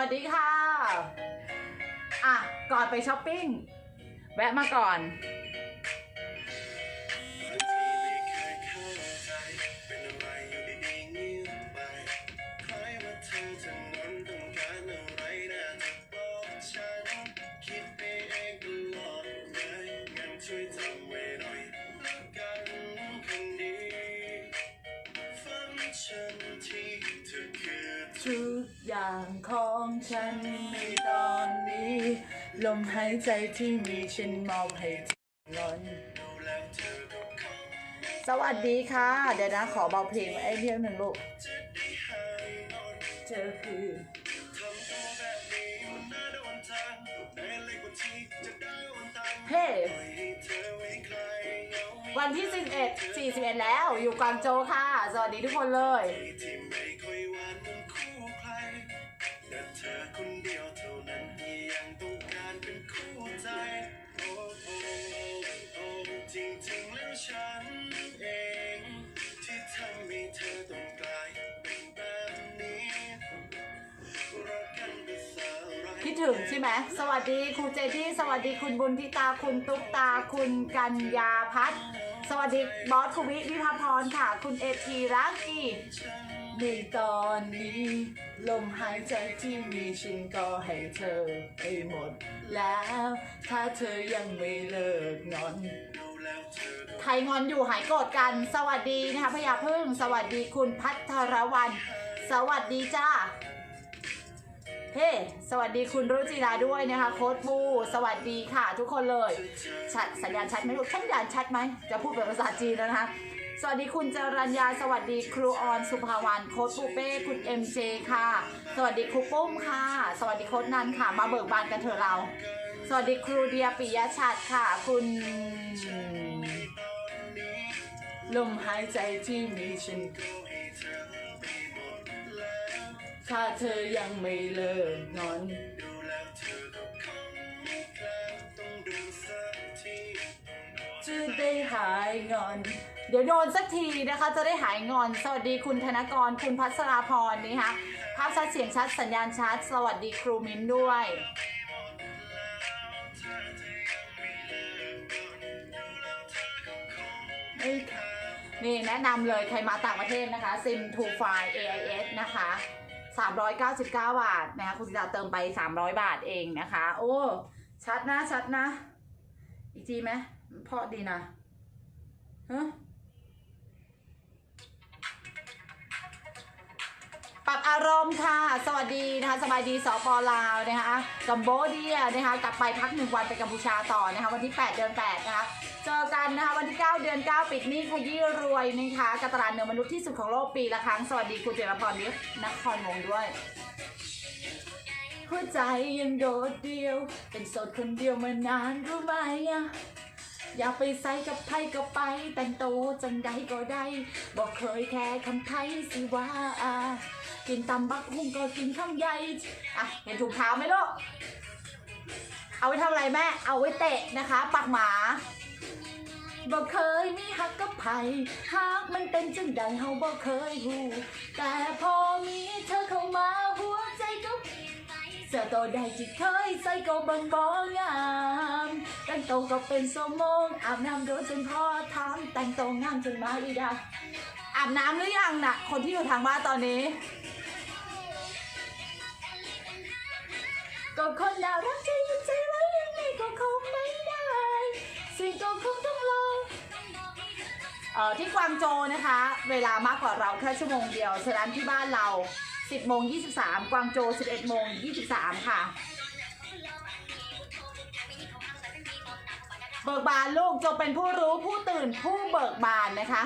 วัสดีค่ะ อะ ก่อนไปช้อปปิ้ง แวะมาก่อน ลมหายใจที่มีฉันมอบให้เธอนอนดูแล้วเธอก็คงสวัสดีค่ะ เดี๋ยวนะ ขอเบาเพลงไว้เพียงหนึ่งลูกจะได้หายนอนเธอคือทำตัวแบบนี้มันน่าโดนทางในเล็กกว่าที่จะได้วันตามเฮ้ปล่อยให้เธอไว้ใครเหงาไม่วันที่ 11 41 แล้ว อยู่กวางโจวค่ะ สวัสดีทุกคนเลย ช่ไหมสวัสดีครูเจที่สวัสดีคุณบุญทิตาคุณตุ๊กตาคุณกัญญาพัฒน์สวัสดีบอสทวิวิภาพรค่ะ คุณเอทีรักอีในตอนนี้ ลมหายใจที่มีฉันก็ให้เธอไปหมด แล้ว ถ้าเธอยังไม่เลิกงอนดูแล้วเธอก็ใครงอนอยู่หายโกรธกัน สวัสดีนะคะพยาพึ่ง สวัสดีคุณพัทรวัน สวัสดีจ้า เฮ้สวัสดีคุณรุจิราด้วยนะคะโค้ดบูสวัสดีค่ะ ทุกคนเลยชัดสัญญาณชัดไหมลูกสัญญาณชัดไหมจะพูดเป็นภาษาจีนแล้วนะคะสวัสดีคุณจรัญญา สวัสดีครูออนสุภาวันโค้ดปูเป้คุณเอ็มเจค่ะ สวัสดีครูปุ้มค่ะ สวัสดีโค้ดนันค่ะ มาเบิกบานกันเถอะเรา สวัสดีครูเดียปิยชัดค่ะ คุณลมหายใจที่มีฉัน ถ้าเธอยังไม่เลิกงอนดูแล้วเธอก็คงไม่แคล้วต้องดูสักทีจะได้หายงอน เดี๋ยวโดนสักทีนะคะ จะได้หายงอน สวัสดีคุณธนกร คุณพัชราพรนี่คะภาพชัดเสียงชัด สัญญาณชัด สวัสดีครูมิ้นด้วย นี่แนะนำเลยใครมาต่างประเทศนะคะ ซิม to file AIS นะคะ 399 บาทนะคะคุณสิตาเติมไป 300 บาทเองนะคะ โอ้ ชัดนะ ชัดนะ อีกทีไหมเพาะดีนะฮะ ปรับอารมณ์ค่ะ สวัสดีนะคะสบายดีสปลาวนะคะกัมโบเดียนะคะกลับไปพักหนึ่งวันไปกัมพูชาต่อนะคะวันที่ 8 เดือน8นะคะเจอกันนะคะวันที่ 9 เดือน 9 ปิดหนี้ขยี้รวยนะคะกับตลาดเนื้อมนุษย์ที่สุดของโลกปีละครั้ง สวัสดีคุณเจรพรนินครวงด้วยหัวใจยังโดดเดียว เป็นโสดคนเดียวมานานรู้ไหมอะอยากไปใส่กับไพ่ก็ไป แต่งโตจังใดก็ได้บอกเคยแค่คำไทยสิว่า กินตำบักหุ่งก็กินข้าวใหญ่อะเห็นถุงเท้าไหมลูกเอาไว้ทำอะไรแม่ เอาไว้เตะนะคะปักหมาบอกเคยมีฮักกับไผ่ฮักมันเป็นจังใดเฮาบอกเคยหูแต่พอมีเธอเข้ามาหัวใจก็ เสื้อตัวใดที่เคยใส่ก็บังบองามแต่งตัวก็เป็นสมงอาบน้ำโดนจนพ่อถามแต่งตัวงามจนมาอีดาอาบน้ำหรือยังน่ะคนที่อยู่ทางบ้านตอนนี้ ก็คนน่ารักที่อยู่ใจไว้ยังไงก็คงไม่ได้สิ่งก็คงต้องลองเอ่อที่กวางโจนะคะ เวลามากกว่าเราแค่ชั่วโมงเดียวฉะนั้นที่บ้านเรา 10โมง23 กวางโจว11โมง23 ค่ะ เบิกบานลูกจงเป็นผู้รู้ผู้ตื่นผู้เบิกบานนะคะ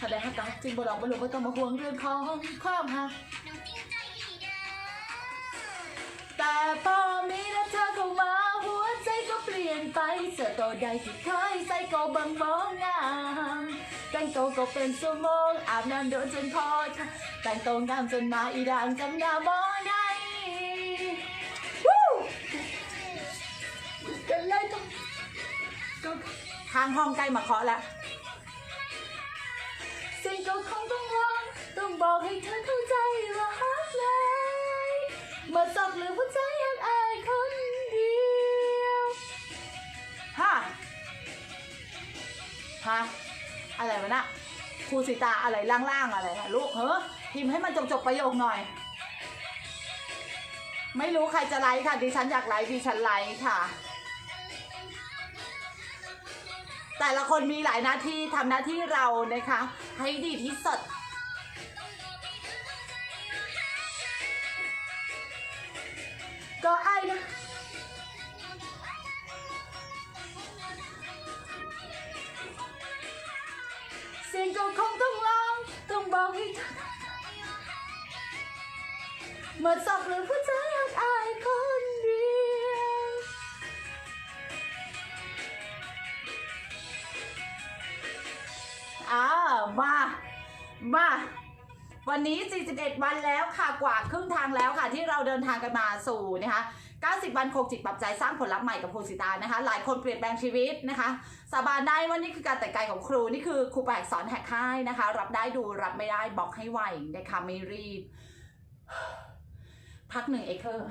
แสดงให้กับจริงบลอกบ่หลงไม่ต้องมาห่วงเรื่องของความหักแต่พอมีแล้วเธอเข้ามา ไปเสื้อตัวใดที่เคยใส่ก็บังบองงามแต่งตัวก็เป็นสมองอาบน้ำโดนจนพอแต่งตัวงามจนมาอีด่างจำหน้าบ่ได้วู้กันเลยต้องก็ทางห้องใกล้มาเคาะแล้วสิ่งก็คงต้องลองต้องบอกให้เธอเข้าใจว่าฮักเมื่อศพหรือผู้ใจอยากอา ฮะอะไรวะน่ะครูสิตาอะไรล่างๆอะไรนะลูกเฮ้อพิมพ์ให้มันจบๆประโยคหน่อย ไม่รู้ใครจะไลค์ค่ะดิฉันอยากไลค์ดิฉันไลค์ค่ะ แต่ละคนมีหลายหน้าที่ทำหน้าที่เรานะคะ ให้ดีที่สุดก็ไอ้นะ สียงก็คงต้องร้องต้องบอกให้เธอเมื่อสอบหรือผู้ใจอยากอายคนเดียวอ้าวมามาวันนี้ 41 วันแล้วค่ะ กว่าครึ่งทางแล้วค่ะ ที่เราเดินทางกันมาสู่นะคะ 90 วันโคจิตปรับใจสร้างผลลัพธ์ใหม่กับคสิตานะคะ หลายคนเปลี่ยนแปลงชีวิตนะคะ สาบานได้ว่านี่คือการแต่งกายของครู นี่คือครูแปลกสอนแหกค่ายนะคะ รับได้ดูรับไม่ได้บอกให้ไวนะคะไม่รีบ พักหนึ่งเอเคอร์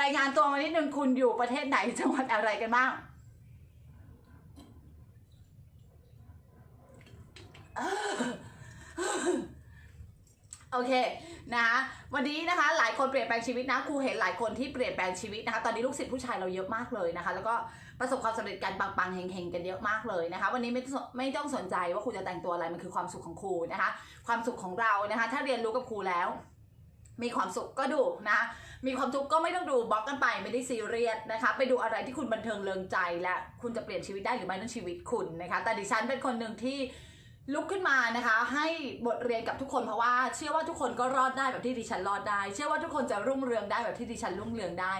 รายงานตัวมานิดนึงคุณอยู่ประเทศไหนจังหวัดอะไรกันบ้าง โอเคนะวันนี้นะคะหลายคนเปลี่ยนแปลงชีวิตนะครูเห็นหลายคนที่เปลี่ยนแปลงชีวิตนะคะตอนนี้ลูกศิษย์ผู้ชายเราเยอะมากเลยนะคะ แล้วก็ประสบความสำเร็จกันปังๆเฮงๆกันเยอะมากเลยนะคะ วันนี้ไม่ต้องไม่ต้องสนใจว่าครูจะแต่งตัวอะไรมันคือความสุขของครูนะคะ ความสุขของเรานะคะ ถ้าเรียนรู้กับครูแล้ว มีความสุขก็ดูนะมีความทุกข์ก็ไม่ต้องดูบล็อกกันไปไม่ได้ซีเรียสนะคะ ไปดูอะไรที่คุณบันเทิงเริงใจและคุณจะเปลี่ยนชีวิตได้หรือไม่นั่นชีวิตคุณนะคะ แต่ดิฉันเป็นคนหนึ่งที่ ลุกขึ้นมานะคะ ให้บทเรียนกับทุกคนเพราะว่าเชื่อว่าทุกคนก็รอดได้แบบที่ดิฉันรอดได้ เชื่อว่าทุกคนจะรุ่งเรืองได้แบบที่ดิฉันรุ่งเรืองได้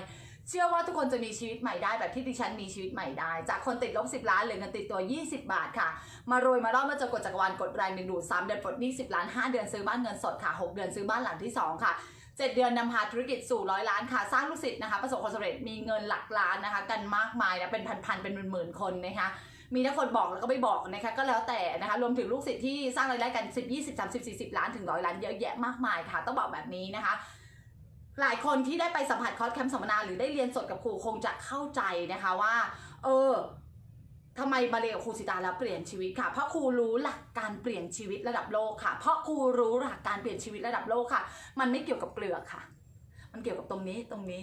เชื่อว่าทุกคนจะมีชีวิตใหม่ได้แบบที่ดิฉันมีชีวิตใหม่ได้ จากคนติดลบ10 ล้านเหลือเงินติดตัว 20 บาทค่ะ มารวยมารอดมาเจอกดจักรวาลกดแรงดึงดูด3เดือนปลดหนี้10 ล้าน 5 เดือนซื้อบ้านเงินสดค่ะ 6 เดือนซื้อบ้านหลังที่ 2 ค่ะ7เดือนนำพาธุรกิจสู่ร้อยล้านค่ะ สร้างลูกศิษย์นะคะ ประสบความสำเร็จมีเงินหลักล้านนะคะ กันมากมายนะเป็นพันๆเป็นหมื่นๆคนนะคะ มีทั้งคนบอกแล้วก็ไม่บอกนะคะก็แล้วแต่นะคะรวมถึงลูกศิษย์ที่สร้างรายได้กัน 10 20 30 40 ล้านถึงร้อยล้านเยอะแยะมากมายค่ะ ต้องบอกแบบนี้นะคะหลายคนที่ได้ไปสัมผัสคอร์สแคมป์สัมมนาหรือได้เรียนสดกับครูคงจะเข้าใจนะคะว่า เออทำไมมาเรียนกับครูสิตาแล้วเปลี่ยนชีวิตค่ะ เพราะครูรู้หลักการเปลี่ยนชีวิตระดับโลกค่ะ เพราะครูรู้หลักการเปลี่ยนชีวิตระดับโลกค่ะ มันไม่เกี่ยวกับเปลือกค่ะ มันเกี่ยวกับตรงนี้ตรงนี้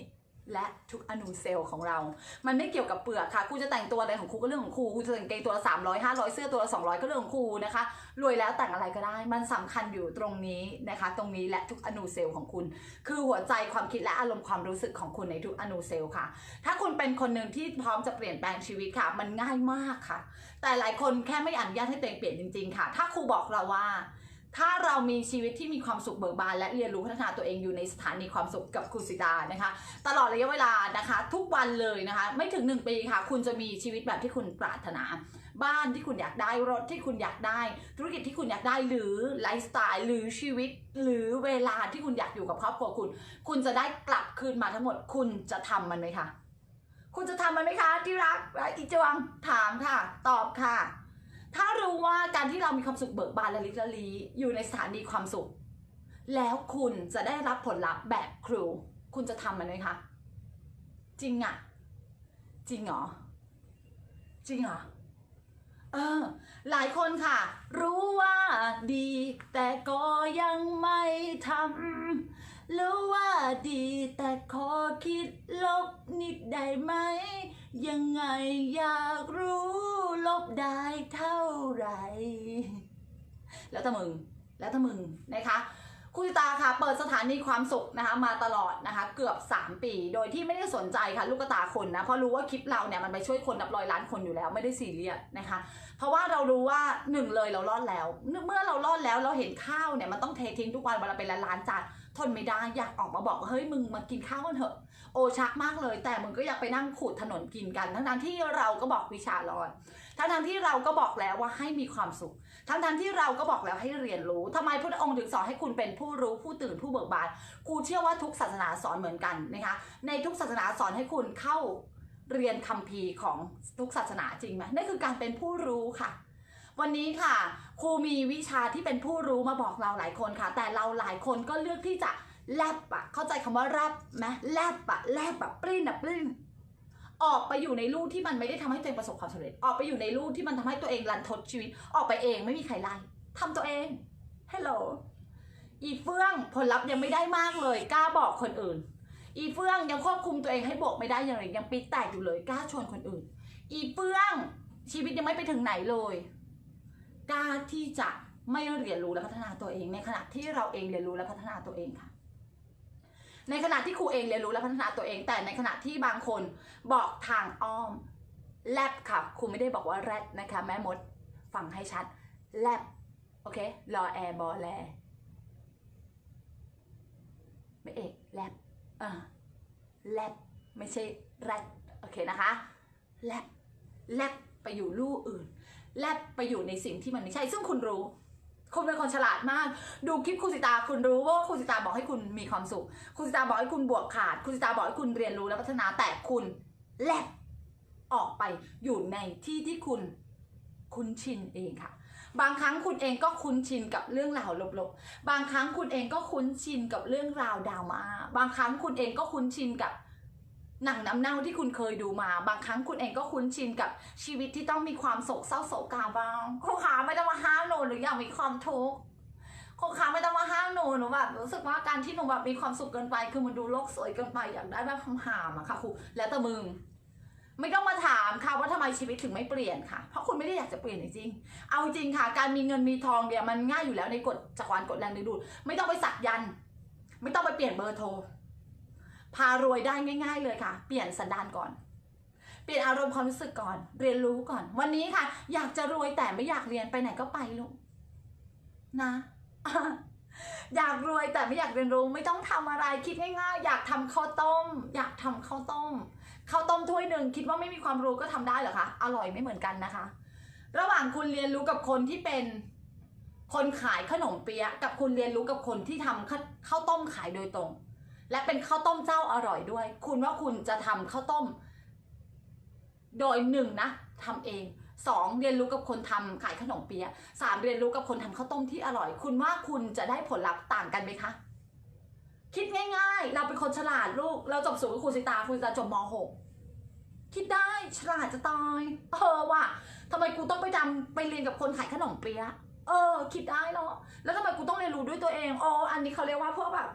และทุกอนูเซลล์ของเรา มันไม่เกี่ยวกับเปลือกค่ะครูจะแต่งตัวอะไรของครูก็เรื่องของครูครูจะแต่งเกงตัวละสามร้อยห้าร้อยเสื้อตัวละสองร้อยก็เรื่องของครูนะคะ รวยแล้วแต่งอะไรก็ได้ มันสำคัญอยู่ตรงนี้นะคะ ตรงนี้และทุกอนูเซลล์ของคุณ คือหัวใจความคิดและอารมณ์ความรู้สึกของคุณในทุกอนูเซลล์ค่ะ ถ้าคุณเป็นคนหนึ่งที่พร้อมจะเปลี่ยนแปลงชีวิตค่ะ มันง่ายมากค่ะ แต่หลายคนแค่ไม่อนุญาตให้ตัวเองเปลี่ยนจริง ๆ ค่ะ ถ้าครูบอกเราว่า ถ้าเรามีชีวิตที่มีความสุขเบิกบาน และเรียนรู้พัฒนาตัวเองอยู่ในสถานีความสุขกับครูสิดานะคะ ตลอดระยะเวลานะคะ ทุกวันเลยนะคะ ไม่ถึง 1 ปีค่ะ คุณจะมีชีวิตแบบที่คุณปรารถนา บ้านที่คุณอยากได้รถที่คุณอยากได้ ธุรกิจที่คุณอยากได้หรือไลฟ์สไตล์หรือชีวิต หรือเวลาที่คุณอยากอยู่กับครอบครัวคุณ คุณจะได้กลับคืนมาทั้งหมด คุณจะทำมันไหมคะคุณจะทำมันไหมคะที่รักอีจวงถามค่ะ ตอบค่ะ ถ้ารู้ว่าการที่เรามีความสุขเบิกบานและลิลลีอยู่ในสถานีความสุข แล้วคุณจะได้รับผลลัพธ์แบบครู คุณจะทำมันไหมคะจริงอะจริงเหรอจริงเหรอเออหลายคนค่ะ รู้ว่าดี แต่ก็ยังไม่ทำรู้ว่าดีแต่ขอคิดลบนิดได้ไหม ยังไงอยากรู้ลบได้เท่าไหร่ แล้วแต่มึง แล้วแต่มึงนะคะคุณตาค่ะเปิดสถานีความสุขนะคะมาตลอดนะคะเกือบ 3 ปี โดยที่ไม่ได้สนใจค่ะลูกตาคนนะเพราะรู้ว่าคลิปเราเนี่ยมันไปช่วยคนนับร้อยล้านคนอยู่แล้วไม่ได้ซีเรียสนะคะเพราะว่าเรารู้ว่าหนึ่งเลยเรารอดแล้ว เมื่อเรารอดแล้วเราเห็นข้าวเนี่ยมันต้องเททิ้งทุกวันเวลาเป็นล้านจานทนไม่ได้อยากออกมาบอกเฮ้ยมึงมากินข้าวกันเถอะ โอชักมากเลย แต่มึงก็อยากไปนั่งขูดถนนกินกัน ทั้งๆที่เราก็บอกวิชารอนทั้งๆที่เราก็บอกแล้วว่าให้มีความสุข ทั้งๆที่เราก็บอกแล้วให้เรียนรู้ทำไมพระองค์ถึงสอนให้คุณเป็นผู้รู้ผู้ตื่นผู้เบิกบานกูเชื่อว่าทุกศาสนาสอนเหมือนกันนะคะในทุกศาสนาสอนให้คุณเข้าเรียนคัมภีร์ของทุกศาสนาจริงไหมนั่นคือการเป็นผู้รู้ค่ะวันนี้ค่ะครูมีวิชาที่เป็นผู้รู้มาบอกเราหลายคนค่ะ แต่เราหลายคนก็เลือกที่จะ แลบอะเข้าใจคำว่าแลบไหมแลบอะแลบแบบปลิ้นอะปลิ้นออกไปอยู่ในลู่ที่มันไม่ได้ทำให้ตัวเองประสบความสำเร็จ ออกไปอยู่ในลู่ที่มันทำให้ตัวเองรันทดชีวิต ออกไปเองไม่มีใครไล่ทำตัวเองฮัลโหลอีเฟื่องผลลัพธ์ยังไม่ได้มากเลยกล้าบอกคนอื่น อีเฟื่องยังควบคุมตัวเองให้บกไม่ได้อย่างไรยังปีแตกอยู่เลยกล้าชวนคนอื่น อีเฟื่องชีวิตยังไม่ไปถึงไหนเลยกล้าที่จะไม่เรียนรู้และพัฒนาตัวเองในขณะที่เราเองเรียนรู้และพัฒนาตัวเองค่ะ ในขณะที่ครูเองเรียนรู้และพัฒนาตัวเอง แต่ในขณะที่บางคนบอกทางอ้อมแลบค่ะครูไม่ได้บอกว่าแรดนะคะ แม่มดฟังให้ชัดแลบโอเครอแอร์บอแลไม่เอกแลบเออแลบไม่ใช่แรดโอเคนะคะแลบแลบไปอยู่ลู่อื่น แลบไปอยู่ในสิ่งที่มันไม่ใช่ซึ่งคุณรู้ คุณเป็นคนฉลาดมาก ดูคลิปครูสิตาคุณรู้ว่าครูสิตาบอกให้คุณมีความสุขครูสิตาบอกให้คุณบวกขาดครูสิตาบอกให้คุณเรียนรู้และพัฒนาแต่คุณแลบออกไปอยู่ในที่ที่คุณคุ้นชินเองค่ะ บางครั้งคุณเองก็คุ้นชินกับเรื่องราวลบๆ บางครั้งคุณเองก็คุ้นชินกับเรื่องราวดราม่าบางครั้งคุณเองก็คุ้นชินกับ หนังน้ำเน่าที่คุณเคยดูมา บางครั้งคุณเองก็คุ้นชินกับชีวิตที่ต้องมีความโศกเศร้าโศกาบ้างครูขาไม่ต้องมาห้ามหนูหรืออยากมีความทุกข์ครูขาไม่ต้องมาห้ามหนูหนูแบบรู้สึกว่าการที่หนูแบบมีความสุขเกินไป คือมันดูโลกสวยเกินไปอยากได้แบบคำหามอะค่ะครูแล้วแต่มึงไม่ต้องมาถามค่ะว่าทำไมชีวิตถึงไม่เปลี่ยนค่ะ เพราะคุณไม่ได้อยากจะเปลี่ยนจริงๆเอาจริงค่ะ การมีเงินมีทองเนี่ยมันง่ายอยู่แล้วในกฎจักรวาลกฎแรงดึงดูดไม่ต้องไปสักยัน ไม่ต้องไปเปลี่ยนเบอร์โทร พารวยได้ง่าย ๆ เลยค่ะ เปลี่ยนสันดานก่อน เปลี่ยนอารมณ์ความรู้สึกก่อน เรียนรู้ก่อน วันนี้ค่ะ อยากจะรวยแต่ไม่อยากเรียนไปไหนก็ไปลูกนะอยากรวยแต่ไม่อยากเรียนรู้ไม่ต้องทำอะไรคิดง่ายๆ อยากทำข้าวต้ม อยากทำข้าวต้มข้าวต้มถ้วยหนึ่งคิดว่าไม่มีความรู้ก็ทำได้เหรอคะอร่อยไม่เหมือนกันนะคะ ระหว่างคุณเรียนรู้กับคนที่เป็นคนขายขนมเปี๊ยะกับคุณเรียนรู้กับคนที่ทำข้าวต้มขายโดยตรง และเป็นข้าวต้มเจ้าอร่อยด้วย คุณว่าคุณจะทำข้าวต้ม โดยหนึ่งนะทำเองสองเรียนรู้กับคนทำขายขนมเปี๊ยะสามเรียนรู้กับคนทำข้าวต้มที่อร่อย คุณว่าคุณจะได้ผลลัพธ์ต่างกันไหมคะคิดง่าย ๆ เราเป็นคนฉลาดลูก เราจบสูงกับครูสิตาครูสิตาจบม .6 คิดได้ฉลาดจะตายเออว่ะทำไมกูต้องไปทำไปเรียนกับคนขายขนมเปี๊ยะเออ คิดได้เนาะแล้วทำไมกูต้องเรียนรู้ด้วยตัวเองอ๋ออันนี้เขาเรียกว่าพวกแบบ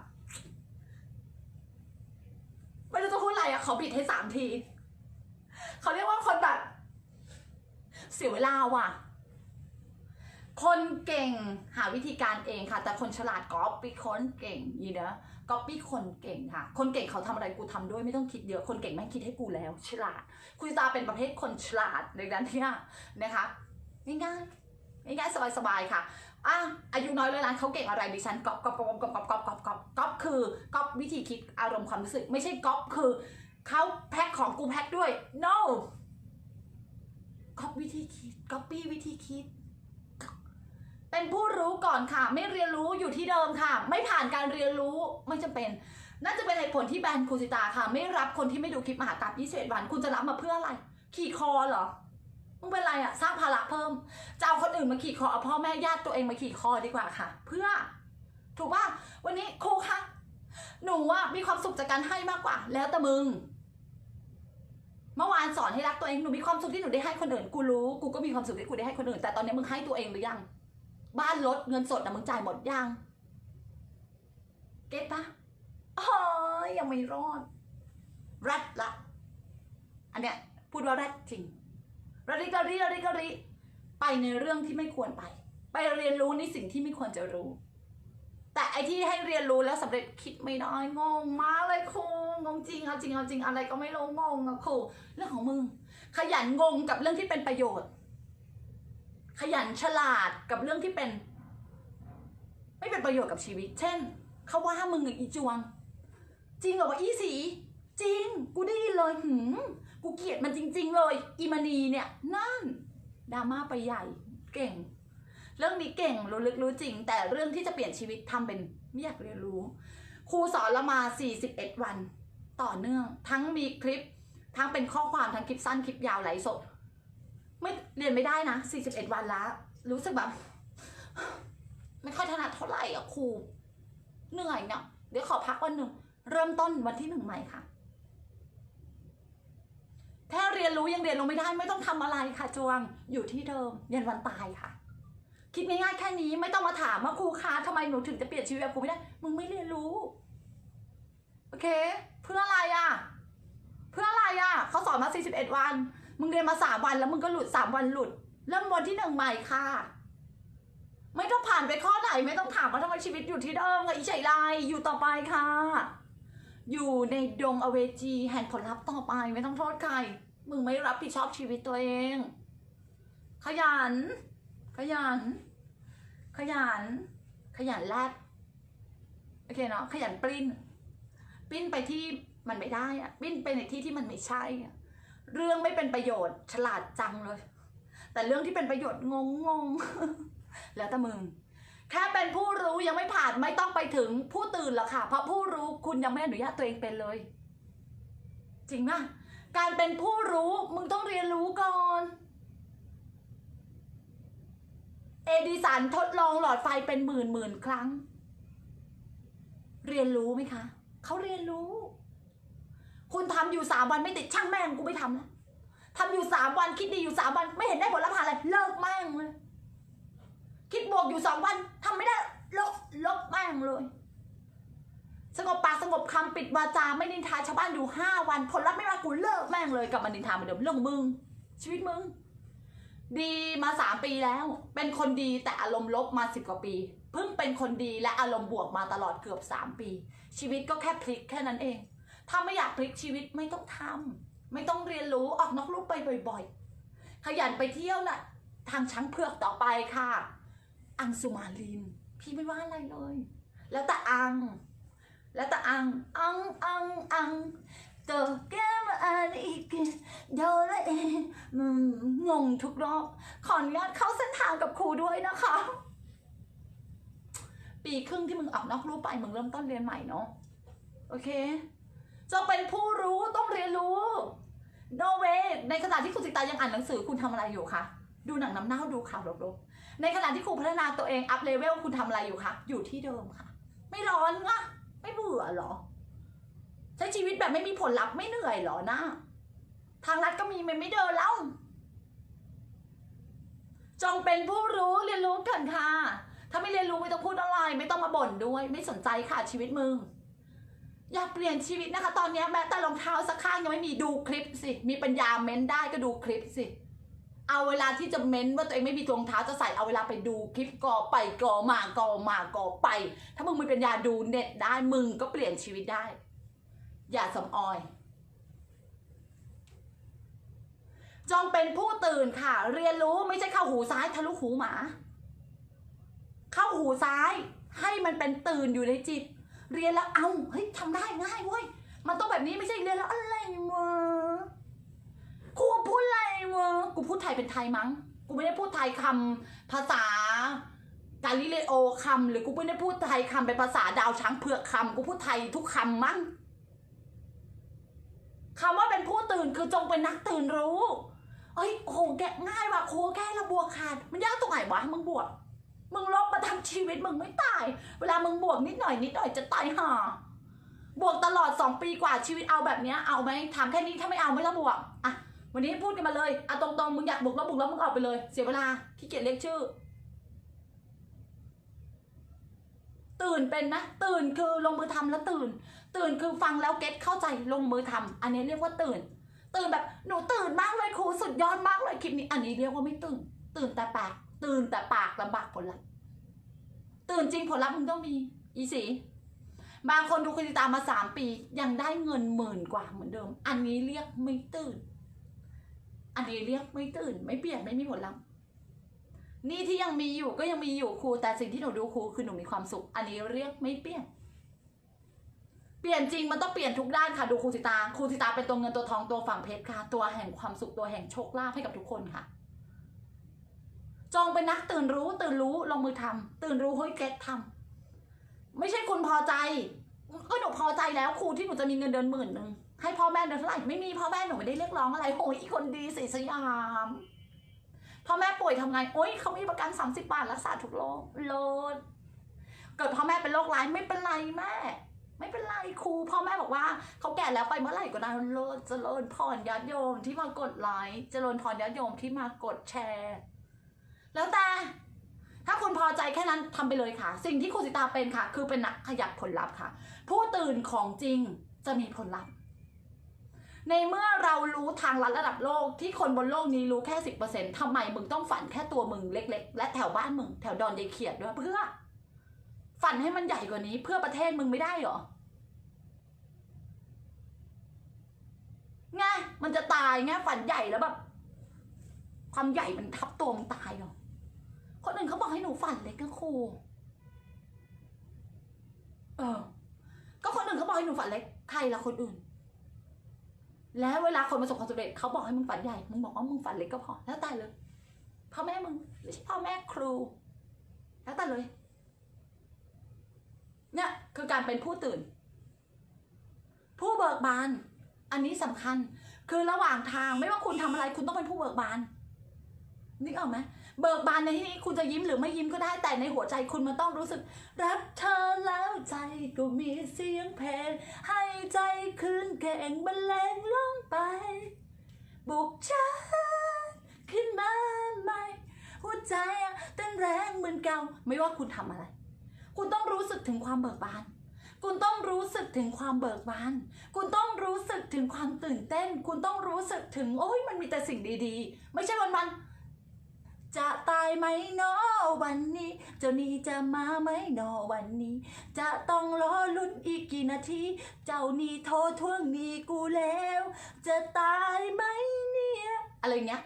ไม่รู้จะพูดอะไรอะเขาบิดให้สามที เขาเรียกว่าคนแบบเสียเวลาว่ะ คนเก่งหาวิธีการเองค่ะ แต่คนฉลาดก๊อปปี้คนเก่งยีเนอะก๊อปปี้คนเก่งค่ะ คนเก่งเขาทำอะไรกูทำด้วยไม่ต้องคิดเยอะ คนเก่งแม่งคิดให้กูแล้ว ฉลาด คุณตาเป็นประเภทคนฉลาดในด้านที่นะคะ ง่ายๆง่ายๆสบายๆค่ะ อะอายุน้อยเลยร้านเขาเก่งอะไรดิฉันก๊อปก๊อปก๊อปก๊อปก๊อปก๊อปก๊อปก๊อปก๊อปคือก๊อปวิธีคิดอารมณ์ความรู้สึก ไม่ใช่ก๊อปคือเขาแพ็คของกูแพ็คด้วย no ก๊อปวิธีคิดก๊อปปี้วิธีคิด เป็นผู้รู้ก่อนค่ะ ไม่เรียนรู้อยู่ที่เดิมค่ะ ไม่ผ่านการเรียนรู้ไม่จำเป็น น่าจะเป็นเหตุผลที่แบรนด์คูซิตาค่ะ ไม่รับคนที่ไม่ดูคลิปมหากรรม21วัน คุณจะรับมาเพื่ออะไร ขี่คอเหรอ มึงเป็นไรอะสร้างภาระเพิ่มจะเอาคนอื่นมาขี่คอเอาพ่อแม่ญาติตัวเองมาขี่คอดีกว่าค่ะ เพื่อ ถูกป่ะวันนี้ครูคะหนูอะมีความสุขจากการให้มากกว่า แล้วแต่มึง เมื่อวานสอนให้รักตัวเองหนูมีความสุขที่หนูได้ให้คนอื่นกูรู้กูก็มีความสุขที่กูได้ให้คนอื่น แต่ตอนนี้มึงให้ตัวเองหรือยัง บ้านรถเงินสดนะมึงจ่ายหมดยังเก็ตปะอ๋อยังไม่รอดแรดละ อันเนี้ยพูดว่าแรดจริง ระริกระริระริกระริไปในเรื่องที่ไม่ควรไป ไปเรียนรู้ในสิ่งที่ไม่ควรจะรู้ แต่ไอที่ให้เรียนรู้แล้วสำเร็จคิดไม่ได้งงมากเลยครูงงจริงเอาจริงเอาจริงอะไรก็ไม่รู้งงอะครูเรื่องของมึง ขยันงงกับเรื่องที่เป็นประโยชน์ ขยันฉลาดกับเรื่องที่เป็น ไม่เป็นประโยชน์กับชีวิต เช่นเขาว่ามึงอีจวง จริงเหรอวะอีสีจริง กูได้ยินเลยหืม กูเกลียดมันจริง ๆ เลย อีมานีเนี่ย นั่นดราม่าไปใหญ่เก่ง เรื่องนี้เก่งรู้ลึกรู้จริง แต่เรื่องที่จะเปลี่ยนชีวิตทำเป็นไม่อยากเรียนรู้ครูสอนเรามา 41 วัน ต่อเนื่อง ทั้งมีคลิป ทั้งเป็นข้อความทั้งคลิปสั้นคลิปยาวไหลสด ไม่เรียนไม่ได้นะ 41 วันแล้วรู้สึกแบบไม่ค่อยถนัดเท่าไหร่อะครูเหนื่อยเนี่ยเดี๋ยวขอพักวันหนึ่งเริ่มต้นวันที่หนึ่งใหม่ค่ะ ถ้าเรียนรู้ยังเรียนรู้ไม่ได้ไม่ต้องทำอะไรค่ะจวงอยู่ที่เดิมยันวันตายค่ะ คิดง่ายๆแค่นี้ไม่ต้องมาถามว่าครูคะทำไมหนูถึงจะเปลี่ยนชีวิตแบบครูไม่ได้ มึงไม่เรียนรู้ โอเค เพื่ออะไรอะ เพื่ออะไรอะเขาสอนมา 41 วัน มึงเรียนมา3วันแล้วมึงก็หลุด3วันหลุด เริ่มวันที่หนึ่งใหม่ค่ะ ไม่ต้องผ่านไปข้อไหนไม่ต้องถามว่าทำไมชีวิตอยู่ที่เดิมค่ะอีใจไรอยู่ต่อไปค่ะ อยู่ในดงอเวจีแห่งผลลัพธ์ต่อไปไม่ต้องโทษใคร มึงไม่รับผิดชอบชีวิตตัวเอง ขยัน ขยัน ขยัน ขยันแลดโอเคเนาะขยันปริ้น ปริ้นไปที่มันไม่ได้อะปริ้นไปในที่ที่มันไม่ใช่อะเรื่องไม่เป็นประโยชน์ฉลาดจังเลย แต่เรื่องที่เป็นประโยชน์งงงงแล้วแต่มึง แค่เป็นผู้รู้ยัง ไม่ผ่านไม่ต้องไปถึงผู้ตื่นหรอกค่ะ เพราะผู้รู้คุณยังไม่อนุญาตตัวเองเป็นเลย จริงนะการเป็นผู้รู้มึงต้องเรียนรู้ก่อน เอดิสันทดลองหลอดไฟเป็นหมื่นหมื่นครั้ง เรียนรู้ไหมคะ เขาเรียนรู้ คุณทำอยู่สามวันไม่ติดช่างแม่งกูไม่ทำแล้วทำอยู่สามวันคิดดีอยู่สามวันไม่เห็นได้ผลลัพธ์อะไรเลิกแม่งเลยคิดบวกอยู่สองวันทำไม่ได้ ลบลบแม่งเลย สงบปากสงบคำปิดวาจาไม่นินทาชาวบ้านอยู่ห้าวันผลลัพธ์ไม่มากูเลิกแม่งเลยกลับมานินทาเหมือนเดิมเรื่องมึง ชีวิตมึง ดีมาสามปีแล้ว เป็นคนดีแต่อารมณ์ลบมาสิบกว่าปีเพิ่งเป็นคนดีและอารมณ์บวกมาตลอดเกือบสามปี ชีวิตก็แค่พลิกแค่นั้นเอง ถ้าไม่อยากพลิกชีวิตไม่ต้องทำไม่ต้องเรียนรู้ออกนอกรูปไปบ่อยๆ ขยันไปเที่ยวน่ะทางช้างเผือกต่อไปค่ะ อังสุมาลิน พี่ไม่ว่าอะไรเลย แล้วแต่อัง แล้วแต่อัง อัง อัง อังเจอแกมาอ่านอีกเดี๋ยวละเองงงทุกรอบ ขออนุญาตเข้าเส้นทางกับครูด้วยนะคะ ปีครึ่งที่มึงออกนอกรูปไป มึงเริ่มต้นเรียนใหม่เนาะ โอเคจะเป็นผู้รู้ต้องเรียนรู้โนเวในขณะที่คุณสิตายังอ่านหนังสือคุณทำอะไรอยู่คะ ดูหนังน้ำเน่าดูข่าวลบๆ ในขณะที่ครูพัฒนาตัวเองอัพเลเวลคุณทำอะไรอยู่คะอยู่ที่เดิมค่ะ ไม่ร้อนงะไม่เบื่อหรอ ใช้ชีวิตแบบไม่มีผลลัพธ์ไม่เหนื่อยหรอนะ ทางลัดก็มีมันไม่เดินแล้ว จงเป็นผู้รู้เรียนรู้กันค่ะ ถ้าไม่เรียนรู้ไม่ต้องพูดอะไร ไม่ต้องมาบ่นด้วย ไม่สนใจค่ะชีวิตมึงอยากเปลี่ยนชีวิตนะคะ ตอนนี้แม้แต่รองเท้าสักข้างยังไม่มีดูคลิปสิ มีปัญญาเม้นได้ก็ดูคลิปสิ เอาเวลาที่จะเม้นว่าตัวเองไม่มีรองเท้าจะใส่เอาเวลาไปดูคลิปก่อไปก่อมาก่อมาก่อไป ถ้ามึงมีปัญญาดูเน็ตได้มึงก็เปลี่ยนชีวิตได้ อย่าสำออย จงเป็นผู้ตื่นค่ะ เรียนรู้ไม่ใช่เข้าหูซ้ายทะลุหูหมา เข้าหูซ้ายให้มันเป็นตื่นอยู่ในจิต เรียนแล้วเอาเฮ้ยทำได้ง่ายเว้ยมันต้องแบบนี้ไม่ใช่เรียนแล้วอะไรวะครูพูดอะไร วะกูพูดไทยเป็นไทยมั้ง กูไม่ได้พูดไทยคำภาษากาลิเลโอคำหรือกูไม่ได้พูดไทยคำเป็นภาษาดาวช้างเผือกคำกูพูดไทยทุกคำมั้งคำว่าเป็นผู้ตื่นคือจงเป็นนักตื่นรู้ เอ้ยโหแกง่ายว่ะโคแค่ระบวกขาด มันยากตรงไหนวะมึงบวกมึงลบมาทำชีวิตมึงไม่ตาย เวลามึงบวกนิดหน่อยนิดหน่อยจะตายห่าบวกตลอดสองปีกว่าชีวิตเอาแบบเนี้ยเอาไหมถามแค่นี้ถ้าไม่เอาไม่ต้องบวกอะ วันนี้พูดกันมาเลยอะตรงๆ มึงอยากบวกแล้วบวกแล้วมึงออกไปเลย เสียเวลาขี้เกียจเรียกชื่อ ตื่นเป็นนะ ตื่นคือลงมือทำแล้วตื่น ตื่นคือฟังแล้วเก็ตเข้าใจลงมือทำอันนี้เรียกว่าตื่น ตื่นแบบหนูตื่นมากเลยครูสุดยอดมากเลยคลิปนี้ อันนี้เรียกว่าไม่ตื่น ตื่นแต่ปาก ตื่นแต่ปากลำบากผลลัพธ์ตื่นจริงผลลัพธ์มึงต้องมี อีสีบางคนดูคดีตามมาสามปี ยังได้เงินหมื่นกว่าเหมือนเดิม อันนี้เรียกไม่ตื่น อันนี้เรียกไม่ตื่น ไม่เปลี่ยนไม่มีผลลัพธ์นี่ที่ยังมีอยู่ก็ยังมีอยู่ครูแต่สิ่งที่หนูดูครูคือหนูมีความสุข อันนี้เรียกไม่เปลี่ยน เปลี่ยนจริงมันต้องเปลี่ยนทุกด้านค่ะดูครูสิตาครูสิตาเป็นตัวเงินตัวทองตัวฝั่งเพชรค่ะ ตัวแห่งความสุขตัวแห่งโชคลาภให้กับทุกคนค่ะ จงเป็นนักตื่นรู้ ตื่นรู้ลงมือทำตื่นรู้เฮ้ยเก็ตทำไม่ใช่คุณพอใจ ก็หนูพอใจแล้วครูที่หนูจะมีเงินเดือนหมื่นหนึ่ง ให้พ่อแม่เดือนเท่าไหร่ไม่มีพ่อแม่หนูไม่ได้เรียกร้องอะไรโอ้ยอีคนดีสีสยามพ่อแม่ป่วยทำไงโอ้ยเขามีประกันสามสิบบาทรักษาทุกโรคโลดเกิดพ่อแม่เป็นโรคร้ายไม่เป็นไรแม่ ไม่เป็นไรครู พ่อแม่บอกว่าเขาแก่แล้วไปเมื่อไหร่ก็ได้โลดเจริญพรญาติโยมที่มากดไลค์เจริญพรญาติโยมที่มากดแชร์ แล้วแต่ถ้าคุณพอใจแค่นั้นทำไปเลยค่ะ สิ่งที่คุณสิตาเป็นค่ะ คือเป็นนักขยับผลลัพธ์ค่ะ ผู้ตื่นของจริงจะมีผลลัพธ์ ในเมื่อเรารู้ทางลัดระดับโลกที่คนบนโลกนี้รู้แค่สิบเปอร์เซ็นต์ทำไมมึงต้องฝันแค่ตัวมึงเล็ก ๆ และแถวบ้านมึงแถวดอนยายเขียดด้วยเพื่อ ฝันให้มันใหญ่กว่านี้เพื่อประเทศมึงไม่ได้เหรอไงมันจะตายไงฝันใหญ่แล้วแบบความใหญ่มันทับตัวมึงตายเหรอคนอื่นเขาบอกให้หนูฝันเล็กก็ครูเออ ก็คนอื่นเขาบอกให้หนูฝันเล็กใครละคนอื่น แล้วเวลาคนประสบความสำเร็จเขาบอกให้มึงฝันใหญ่ มึงบอกว่ามึงฝันเล็กก็พอ แล้วแต่เลย พ่อแม่มึงหรือพ่อแม่ครู แล้วแต่เลย เนี่ยคือการเป็นผู้ตื่น ผู้เบิกบาน อันนี้สำคัญ คือระหว่างทางไม่ว่าคุณทำอะไรคุณต้องเป็นผู้เบิกบาน นึกออกไหมเบิกบานในที่นี้คุณจะยิ้มหรือไม่ยิ้มก็ได้แต่ในหัวใจคุณมันต้องรู้สึก รักเธอแล้วใจก็มีเสียงเพลงให้ใจคืนเก่งบรรเลงลงไป บุกฉันขึ้นมาใหม่หัวใจอะเต้นแรงเหมือนเก่าไม่ว่าคุณทำอะไร คุณต้องรู้สึกถึงความเบิกบานคุณต้องรู้สึกถึงความเบิกบาน คุณต้องรู้สึกถึงความตื่นเต้น คุณต้องรู้สึกถึงโอ้ยมันมีแต่สิ่งดีๆ ไม่ใช่วันๆ จะตายไหมเนอวันนี้ เจ้านี้จะมาไหมเนอวันนี้ จะต้องรอลุ้นอีกกี่นาที เจ้านี่โทรทวงนี้กูแล้ว จะตายไหมเนี่ย อะไรเงี้ย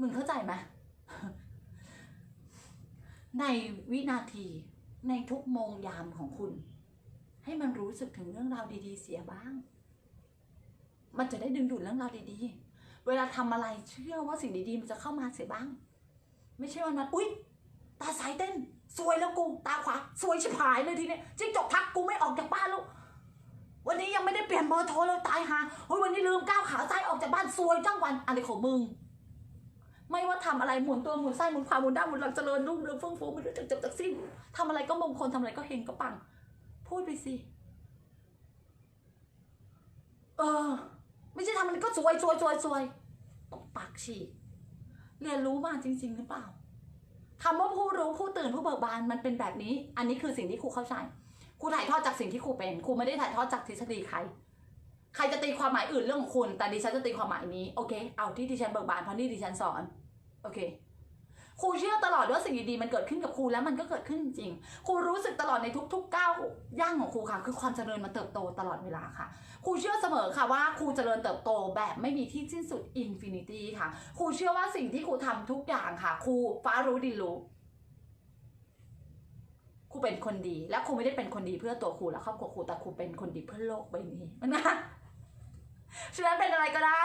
มึงเข้าใจไหมในวินาทีในทุกโมงยามของคุณ ให้มันรู้สึกถึงเรื่องราวดีๆ เสียบ้าง มันจะได้ดึงดูดเรื่องราวดีๆ เวลาทำอะไรเชื่อว่าสิ่งดีๆ มันจะเข้ามาเสียบ้าง ไม่ใช่วันนั้นอุ๊ย ตาสายเต้นสวยแล้วกูตาขวาสวยชิบหายเลยทีเนี้ยจิ้งจกทักกูไม่ออกจากบ้านแล้ววันนี้ยังไม่ได้เปลี่ยนเบอร์โทรเลยตายหาเฮ้ยวันนี้ลืมก้าวขาซ้ายออกจากบ้านซวยจังวันอะไรของมึง ไม่ว่าทำอะไรหมุนตัวหมุนไส้หมุนขวาหมุนด้านหมุนหลังเจริญรุ่งเรืองเฟื่องฟูไม่รู้จักจบจากสิ้นทำอะไรก็มงคลทำอะไรก็เฮงก็ปัง พูดไปสิ เออ ไม่ใช่ทำอะไรก็สวยสวยสวยสวยตบปากฉีก เรียนรู้มาจริง ๆ หรือเปล่าคำว่าผู้รู้ผู้ตื่นผู้เบิกบานมันเป็นแบบนี้ อันนี้คือสิ่งที่ครูเข้าใจครูถ่ายทอดจากสิ่งที่ครูเป็นครูไม่ได้ถ่ายทอดจากทฤษฎีใคร ใครจะตีความหมายอื่นเรื่องของคุณ แต่ดิฉันจะตีความหมายนี้โอเค เอาที่ดิฉันเบิกบานเพราะนี่ดิฉันสอน โอเค ครูเชื่อตลอดว่าสิ่งดีๆมันเกิดขึ้นกับครูแล้วมันก็เกิดขึ้นจริง ครูรู้สึกตลอดในทุกๆก้าวย่างของครูค่ะ คือความเจริญมันเติบโตตลอดเวลาค่ะ ครูเชื่อเสมอค่ะว่าครูเจริญเติบโตแบบไม่มีที่สิ้นสุดอินฟินิตี้ค่ะ ครูเชื่อว่าสิ่งที่ครูทำทุกอย่างค่ะ ครูฟ้ารู้ดินรู้ครูเป็นคนดี และครูไม่ได้เป็นคนดีเพื่อตัวครูและครอบครัวครูแต่ครูเป็นคนดีเพื่อโลกใบนี้นะฉะนั้นเป็นอะไรก็ได้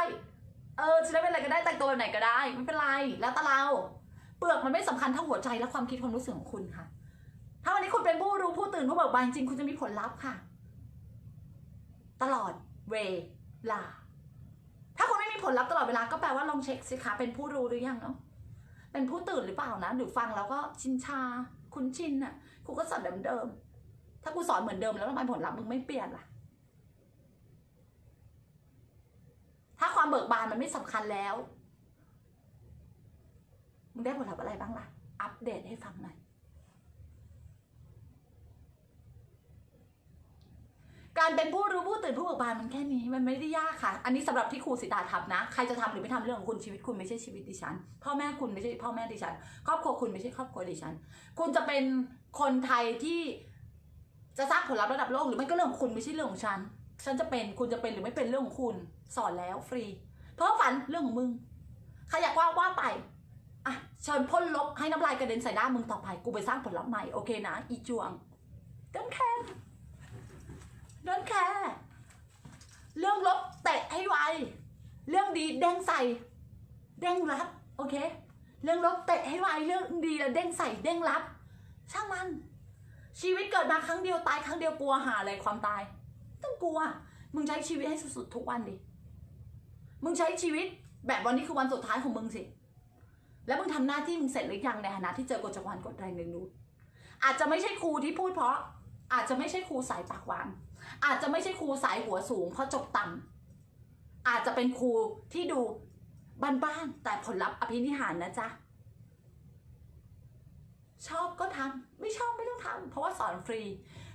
เออฉะนั้นเป็นอะไรก็ได้แต่งตัวแบบไหนก็ได้ไม่เป็นไร แล้วแต่เรา เปลือกมันไม่สำคัญเท่าหัวใจและความคิดความรู้สึกของคุณค่ะ ถ้าวันนี้คุณเป็นผู้รู้ผู้ตื่นผู้เบิกบานจริงคุณจะมีผลลัพธ์ค่ะ ตลอดเวลา ถ้าคุณไม่มีผลลัพธ์ตลอดเวลาก็แปลว่าลองเช็คสิคะเป็นผู้รู้หรือยังเนาะเป็นผู้ตื่นหรือเปล่านะหรือฟังแล้วก็ชินชา คุ้นชินน่ะครูก็สอนเดิมๆถ้ากูสอนเหมือนเดิมแล้วทำไมผลลัพธ์มึงไม่เปลี่ยนล่ะถ้าความเบิกบานมันไม่สำคัญแล้ว มึงได้ผลลัพธ์อะไรบ้างล่ะ อัปเดตให้ฟังหน่อย การเป็นผู้รู้ผู้ตื่นผู้เบิกบานมันแค่นี้มันไม่ได้ยากค่ะ อันนี้สำหรับที่ครูสิตาทำนะ ใครจะทำหรือไม่ทำเรื่องของคุณชีวิตคุณไม่ใช่ชีวิตดิฉัน พ่อแม่คุณไม่ใช่พ่อแม่ดิฉัน ครอบครัวคุณไม่ใช่ครอบครัวดิฉัน คุณจะเป็นคนไทยที่จะสร้างผลลัพธ์ระดับโลกหรือไม่ก็เรื่องของคุณไม่ใช่เรื่องของฉัน ฉันจะเป็นคุณจะเป็นหรือไม่เป็นเรื่องของคุณ สอนแล้วฟรี เพ้อฝันเรื่องของมึงใครอยากว่าว่าไป อะเชิญพ่นลบให้น้ำลายกระเด็นใส่หน้ามึงต่อไป กูไปสร้างผลลัพธ์ใหม่ โอเคนะ อีจวง don't care don't care เรื่องลบเตะให้ไว เรื่องดีเด้งใส่ เด้งรับ โอเค เรื่องลบเตะให้ไว เรื่องดีแล้วเด้งใส่ เด้งรับ ช่างมัน ชีวิตเกิดมาครั้งเดียวตายครั้งเดียวกลัวหาอะไรความตาย ต้องกลัว มึงใช้ชีวิตให้สุดๆทุกวันดิ มึงใช้ชีวิตแบบวันนี้คือวันสุดท้ายของมึงสิ แล้วมึงทำหน้าที่มึงเสร็จหรือยังในฐานะที่เจอกฎจักรวาลกฎแรงดึงดูดอาจจะไม่ใช่ครูที่พูดเพราะ อาจจะไม่ใช่ครูสายปากหวาน อาจจะไม่ใช่ครูสายหัวสูงเพราะจบต่ำอาจจะเป็นครูที่ดูบ้านๆแต่ผลลัพธ์อภินิหารนะจ๊ะชอบก็ทำไม่ชอบไม่ต้องทำเพราะว่าสอนฟรี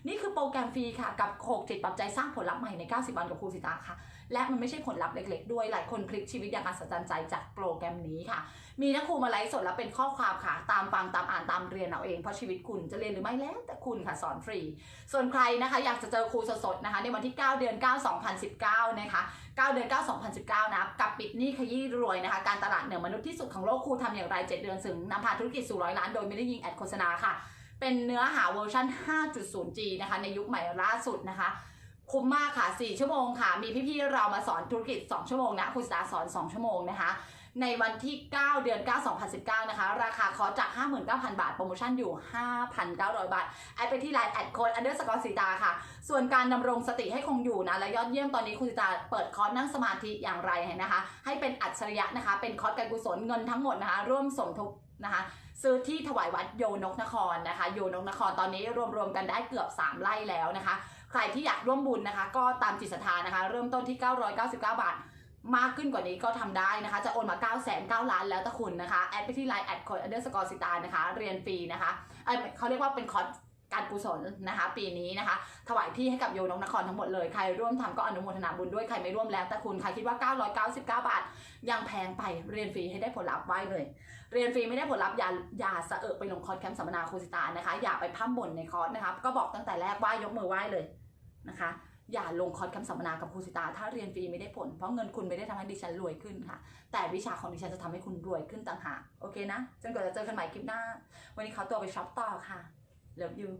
นี่คือโปรแกรมฟรีค่ะ กับโขกจิตปรับใจสร้างผลลัพธ์ใหม่ใน 90 วันกับครูสิตาค่ะ และมันไม่ใช่ผลลัพธ์เล็ก ๆ ด้วยหลายคนพลิกชีวิตอย่างอัศจรรย์ใจจากโปรแกรมนี้ค่ะ มีนักครูมาไลฟ์สดแล้วเป็นข้อความค่ะ ตามฟังตามอ่านตามเรียนเอาเองเพราะชีวิตคุณจะเรียนหรือไม่แล้วแต่คุณค่ะสอนฟรี ส่วนใครนะคะอยากจะเจอครูสดๆนะคะในวันที่ 9 เดือน 9 2019 นะคะ 9 เดือน 9 2019 นะกับปิดหนี้ขยี้รวยนะคะการตลาดเหนือมนุษย์ที่สุดของโลกครูทำอย่างไร 7 เดือนถึงนำพาธุรกิจสู่ร้อยล้านโดยไม่ได้ยิงแอดโฆษณาค่ะเป็นเนื้อหาเวอร์ชัน 5.0G นะคะ ในยุคใหม่ล่าสุดนะคะ คุ้มมากค่ะ 4 ชั่วโมงค่ะ มีพี่ๆเรามาสอนธุรกิจ 2 ชั่วโมงนะ คุณสตาสอน 2 ชั่วโมงนะคะ ในวันที่ 9 เดือน 9 2019 นะคะ ราคาคอร์สจาก 59,000 บาท โปรโมชั่นอยู่ 5,900 บาทแอไปที่ไลน์แอดโค้ดอันเดอร์สกอร์สีตาค่ะ ส่วนการดำรงสติให้คงอยู่นะ และยอดเยี่ยมตอนนี้คุณสตาเปิดคอร์สนั่งสมาธิอย่างไรนะคะ ให้เป็นอัจฉริยะนะคะ เป็นคอร์สการกุศลเงินทั้งหมดนะคะ ร่วมสมทบนะคะซื้อที่ถวายวัดโยนกนครนะคะ โยนกนครตอนนี้รวมๆกันได้เกือบ 3 ไร่แล้วนะคะ ใครที่อยากร่วมบุญนะคะ ก็ตามจิตศรัทธานะคะ เริ่มต้นที่ 999 บาท มากขึ้นกว่านี้ก็ทำได้นะคะ จะโอนมา9 0 0 0 0 9ล้านแล้วแต่คุณนะคะ แอดไปที่ไลน์แอดโคอยอันเดอร์สกอร์สิตานะคะ เรียนฟรีนะคะเเขาเรียกว่าเป็นคอร์สการกุศลนะคะ ปีนี้นะคะ ถวายที่ให้กับโยนกนครทั้งหมดเลย ใครร่วมทำก็อนุโมทนาบุญด้วย ใครไม่ร่วมแล้วแต่คุณใครคิดว่า 999 บาท ยังแพงไปเรียนฟรีให้ได้ผลลัพธ์ไว้เลย เรียนฟรีไม่ได้ผลลัพธ์อย่าอย่าสะเอะไปลงคอร์สแคมป์สัมมนาครูสิตานะคะ อย่าไปพร่มบ่นในคอร์สนะคะ ก็บอกตั้งแต่แรกว่ายกมือไหว้เลยนะคะ อย่าลงคอร์สแคมป์สัมมนากับครูสิตา ถ้าเรียนฟรีไม่ได้ผล เพราะเงินคุณไม่ได้ทำให้ดิฉันรวยขึ้นค่ะ แต่วิชาของดิฉันจะทำให้คุณรวยขึ้นต่างหาก โอเคนะ จนกว่าจะเจอกันใหม่คลิปหน้า วันนี้เขาตัวไปช็อปต่อค่ะ Love you